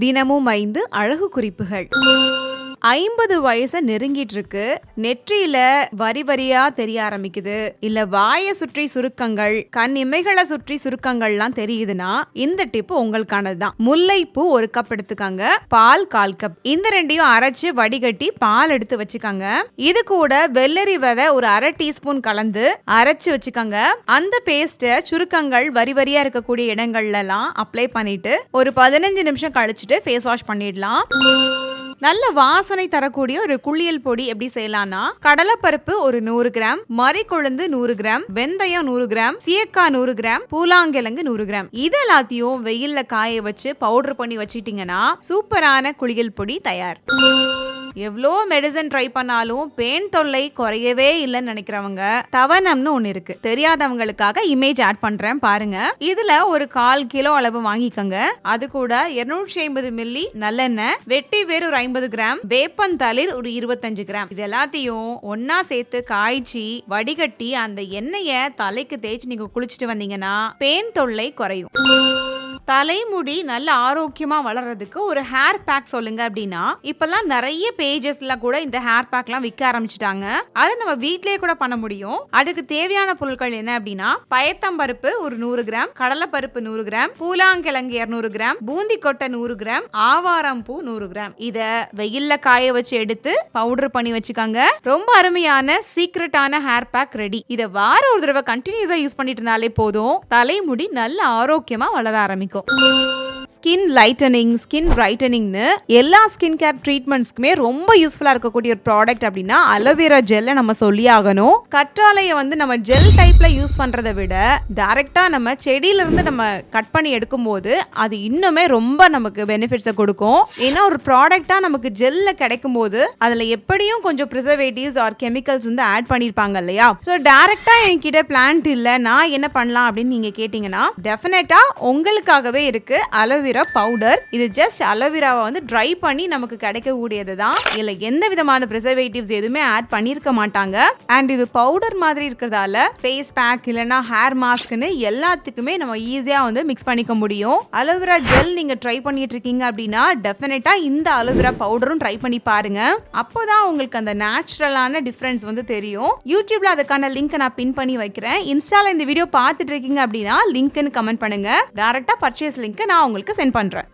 தினமும் ஐந்து அழகு குறிப்புகள். ஐம்பது வயசை நெருங்கிட்டு இருக்கு நெற்றியில வரி வரியா தெரிய ஆரம்பிக்குது. இல்ல வாயை சுற்றி சுருக்கங்கள் கண் இமைகளை சுற்றி சுருக்கங்கள்லாம் தெரியுதுன்னா இந்த டிப்பு உங்களுக்கானதுதான். முல்லைப்பூ ஒரு கப் எடுத்துக்காங்க பால் கால் கப் இந்த ரெண்டையும் அரைச்சு வடிகட்டி பால் எடுத்து வச்சுக்கோங்க. இது கூட வெள்ளரி விதை ஒரு அரை டீஸ்பூன் கலந்து அரைச்சு வச்சுக்கோங்க. அந்த பேஸ்ட்டை சுருக்கங்கள் வரி வரியா இருக்கக்கூடிய இடங்கள்லாம் அப்ளை பண்ணிட்டு ஒரு பதினஞ்சு நிமிஷம் கழிச்சுட்டு ஃபேஸ் வாஷ் பண்ணிடலாம். நல்ல வாசனை தரக்கூடிய ஒரு குளியல் பொடி எப்படி செய்யலாம்னா கடலைப்பருப்பு ஒரு நூறு கிராம் மறிக்கொழுந்து நூறு கிராம் வெந்தயம் நூறு கிராம் சீயக்காய் நூறு கிராம் பூலாங்கிழங்கு நூறு கிராம். இது எல்லாத்தையும் வெயில்ல காய வச்சு பவுடர் பண்ணி வச்சுட்டீங்கன்னா சூப்பரான குளியல் பொடி தயார். எவ்வளோ மெடிசன் ட்ரை பண்ணாலும் பெயின் தொல்லை குறையவே இல்லைன்னு நினைக்கிறவங்க தவனம்னு ஒன்று இருக்கு. தெரியாதவங்களுக்காக இமேஜ் ஆட் பண்றேன் பாருங்க. இதுல ஒரு கால் கிலோ அளவு வாங்கிக்கோங்க. அது கூட இருநூற்றி ஐம்பது மில்லி நல்லெண்ணெய் வெட்டி வேறு ஒரு ஐம்பது கிராம் வேப்பந்தளிர் ஒரு இருபத்தஞ்சு கிராம். இது எல்லாத்தையும் ஒன்னா சேர்த்து காய்ச்சி வடிகட்டி அந்த எண்ணெயை தலைக்கு தேய்ச்சி நீங்க குளிச்சுட்டு வந்தீங்கன்னா பெயின் தொல்லை குறையும். தலைமுடி நல்ல ஆரோக்கியமா வளர்றதுக்கு ஒரு ஹேர் பேக் சொல்லுங்க அப்படின்னா இப்பெல்லாம் நிறைய பேஜஸ்ல கூட இந்த ஹேர் பேக்லாம் விற்க ஆரம்பிச்சிட்டாங்க. அதை நம்ம வீட்லயே கூட பண்ண முடியும். அதுக்கு தேவையான பொருட்கள் என்ன அப்படின்னா பயத்தம்பருப்பு ஒரு நூறு கிராம் கடலைப்பருப்பு நூறு கிராம் பூலாங்கிழங்கு இருநூறு கிராம் பூந்தி கொட்டை நூறு கிராம் ஆவாரம் பூ நூறு கிராம். இத வெயில்ல காய வச்சு எடுத்து பவுடர் பண்ணி வச்சுக்கோங்க. ரொம்ப அருமையான சீக்ரெட்டான ஹேர் பேக் ரெடி இதை வார ஒரு தடவை கண்டினியூஸா யூஸ் பண்ணிட்டு இருந்தாலே போதும். தலைமுடி நல்ல ஆரோக்கியமா வளர ஆரம்பிக்கும். இருக்கும் ஸ்கின் லைட்டனிங் ஸ்கின் பிரைட்டனிங்னு எல்லா ஸ்கின் கேர் ட்ரீட்மெண்ட்ஸ்க்குமே ரொம்ப யூஸ்ஃபுல்லாக இருக்கக்கூடிய ஒரு ப்ராடக்ட் அப்படின்னா அலோவேரா ஜெல்லை நம்ம சொல்லி ஆகணும் கற்றாழையை வந்து நம்ம ஜெல் டைப்பில் யூஸ் பண்ணுறதை விட டைரெக்டாக நம்ம செடியிலேருந்து நம்ம கட் பண்ணி எடுக்கும்போது அது இன்னுமே ரொம்ப நமக்கு பெனிஃபிட்ஸை கொடுக்கும். ஏன்னா ஒரு ப்ராடக்டாக நமக்கு ஜெல்லில் கிடைக்கும் போது அதில் எப்படியும் கொஞ்சம் ப்ரிசர்வேட்டிவ்ஸ் ஆர் கெமிக்கல்ஸ் வந்து ஆட் பண்ணியிருப்பாங்க இல்லையா? ஸோ டேரெக்டாக என்கிட்ட பிளான்ட் இல்லை நான் என்ன பண்ணலாம் அப்படின்னு நீங்கள் கேட்டிங்கன்னா டெஃபினட்டாக உங்களுக்காகவே இருக்குது அலோ அலோவேரா பவுடர் இது ஜஸ்ட் அலோவேராவை வந்து ட்ரை பண்ணி நமக்கு கிடைக்கக்கூடியது தான் இதில் எந்த விதமான ப்ரிசர்வேட்டிவ்ஸ் எதுவுமே ஆட் பண்ணியிருக்க மாட்டாங்க. அண்ட் இது பவுடர் மாதிரி இருக்கிறதால ஃபேஸ் பேக் இல்லைன்னா ஹேர் மாஸ்க்னு எல்லாத்துக்குமே நம்ம ஈஸியாக வந்து மிக்ஸ் பண்ணிக்க முடியும். அலோவேரா ஜெல் நீங்கள் ட்ரை பண்ணிட்டு இருக்கீங்க அப்படின்னா டெஃபினட்டாக இந்த அலோவேரா பவுடரும் ட்ரை பண்ணி பாருங்க. அப்போதான் உங்களுக்கு அந்த நேச்சுரலான டிஃப்ரென்ஸ் வந்து தெரியும். யூடியூப்ல அதுக்கான லிங்க் நான் பின் பண்ணி வைக்கிறேன். இன்ஸ்டால இந்த வீடியோ பார்த்துட்டு இருக்கீங்க அப்படின்னா லிங்க்னு கமெண்ட் பண்ணுங்க. டேரக்டா பர்ச்சேஸ் லிங்க் நான் உங்களுக்கு சென்ட் பண்றேன்.